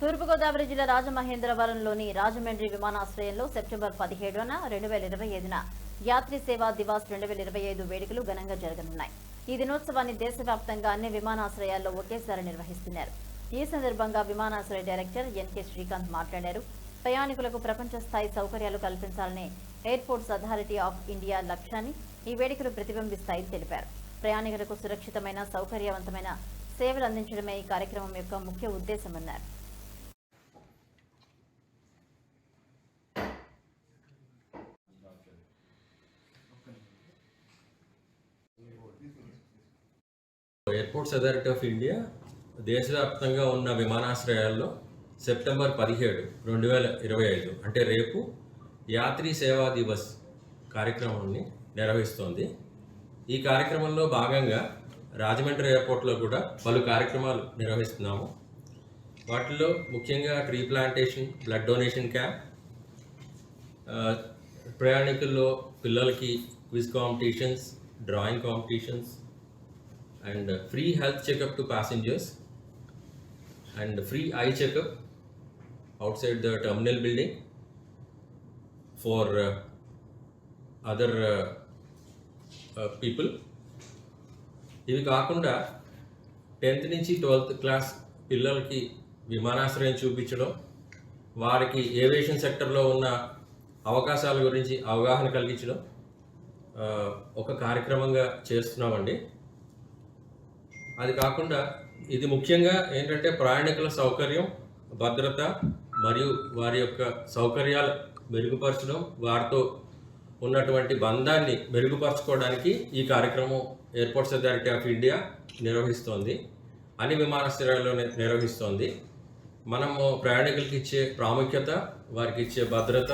తూర్పుగోదావరి జిల్లా రాజమహేంద్రవరంలోని రాజమండ్రి విమానాశ్రయంలో సెప్టెంబర్ పదిహేడున రెండు వేల ఇరవై ఐదున యాత్రి సేవా దివాస్ రెండు వేల ఇరవై ఐదు వేడుకలు ఘనంగా జరగనున్నాయి. ఈ దినోత్సవాన్ని దేశవ్యాప్తంగా అన్ని విమానాశ్రయాల్లో ఒకేసారి నిర్వహిస్తున్నారు. ఈ సందర్భంగా విమానాశ్రయ డైరెక్టర్ ఎన్కే శ్రీకాంత్ మాట్లాడారు. ప్రయాణికులకు ప్రపంచ స్థాయి సౌకర్యాలు కల్పించాలనే ఎయిర్పోర్ట్స్ అథారిటీ ఆఫ్ ఇండియా లక్ష్యాన్ని ఈ వేడుకలు ప్రతిబింబిస్తాయని తెలిపారు. ప్రయాణికులకు సురక్షితమైన సౌకర్యవంతమైన సేవలు అందించడమే ఈ కార్యక్రమం యొక్క ముఖ్య ఉద్దేశమన్నారు. ఎయిర్పోర్ట్స్ అథారిటీ ఆఫ్ ఇండియా దేశవ్యాప్తంగా ఉన్న విమానాశ్రయాల్లో సెప్టెంబర్ పదిహేడు రెండు వేల ఇరవై ఐదు అంటే రేపు యాత్రీ సేవా దివస్ కార్యక్రమాన్ని నిర్వహిస్తోంది. ఈ కార్యక్రమంలో భాగంగా రాజమండ్రి ఎయిర్పోర్ట్లో కూడా పలు కార్యక్రమాలు నిర్వహిస్తున్నాము. వాటిలో ముఖ్యంగా tree plantation blood donation camp ప్రయాణికుల్లో పిల్లలకి quiz competitions drawing competitions and free health checkup to passengers and free eye checkup outside the terminal building for other people ఇవి కాకుండా టెన్త్ నుంచి ట్వెల్త్ క్లాస్ పిల్లలకి విమానాశ్రయం చూపించడం వారికి ఏవియేషన్ సెక్టర్లో ఉన్న అవకాశాల గురించి అవగాహన కలిగించడం ఒక కార్యక్రమంగా చేస్తున్నామండి. అది కాకుండా ఇది ముఖ్యంగా ఏంటంటే ప్రయాణికుల సౌకర్యం భద్రత మరియు వారి యొక్క సౌకర్యాలు మెరుగుపరచడం వారితో ఉన్నటువంటి బంధాన్ని మెరుగుపరచుకోవడానికి ఈ కార్యక్రమం ఎయిర్పోర్ట్స్ అథారిటీ ఆఫ్ ఇండియా నిర్వహిస్తోంది. అన్ని విమానాశ్రయాల్లో నిర్వహిస్తోంది. మనము ప్రయాణికులకి ఇచ్చే ప్రాముఖ్యత వారికి ఇచ్చే భద్రత